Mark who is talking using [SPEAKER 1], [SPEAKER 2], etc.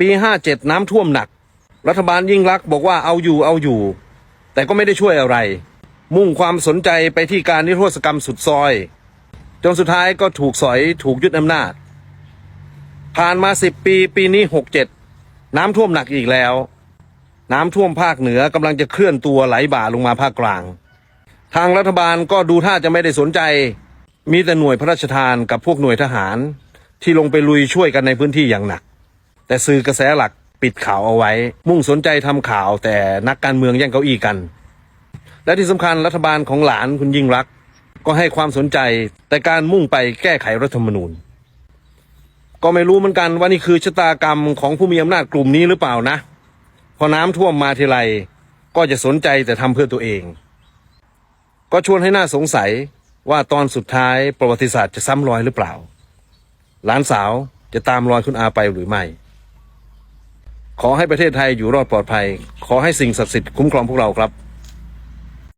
[SPEAKER 1] ปีห้าเจ็ดน้ำท่วมหนัก รัฐบาลยิ่งรักบอกว่าเอาอยู่เอาอยู่ แต่ก็ไม่ได้ช่วยอะไร มุ่งความสนใจไปที่การนิรโทษกรรมสุดซอย จนสุดท้ายก็ถูกสอยถูกยึดอำนาจ ผ่านมาสิบปีปีนี้หกเจ็ดน้ำท่วมหนักอีกแล้ว น้ำท่วมภาคเหนือกำลังจะเคลื่อนตัวไหลบ่าลงมาภาคกลาง ทางรัฐบาลก็ดูท่าจะไม่ได้สนใจ มีแต่หน่วยพระราชทานกับพวกหน่วยทหารที่ลงไปลุยช่วยกันในพื้นที่อย่างหนัก แต่สื่อกระแสหลักปิดข่าวเอาไว้ มุ่งสนใจทำข่าวแต่นักการเมืองแย่งเก้าอี้กัน และที่สำคัญรัฐบาลของหลานคุณยิ่งรัก ก็ให้ความสนใจแต่การมุ่งไปแก้ไขรัฐธรรมนูญ ก็ไม่รู้เหมือนกันว่านี่คือชะตากรรมของผู้มีอำนาจกลุ่มนี้หรือเปล่านะ พอน้ำท่วมมาทีไรก็จะสนใจแต่ทำเพื่อตัวเอง ก็ชวนให้น่าสงสัยว่าตอนสุดท้ายประวัติศาสตร์จะซ้ำรอยหรือเปล่า หลานสาวจะตามรอยคุณอาไปหรือไม่ ขอให้ประเทศไทยอยู่รอดปลอดภัย ขอให้สิ่งศักดิ์สิทธิ์คุ้มครองพวกเราครับ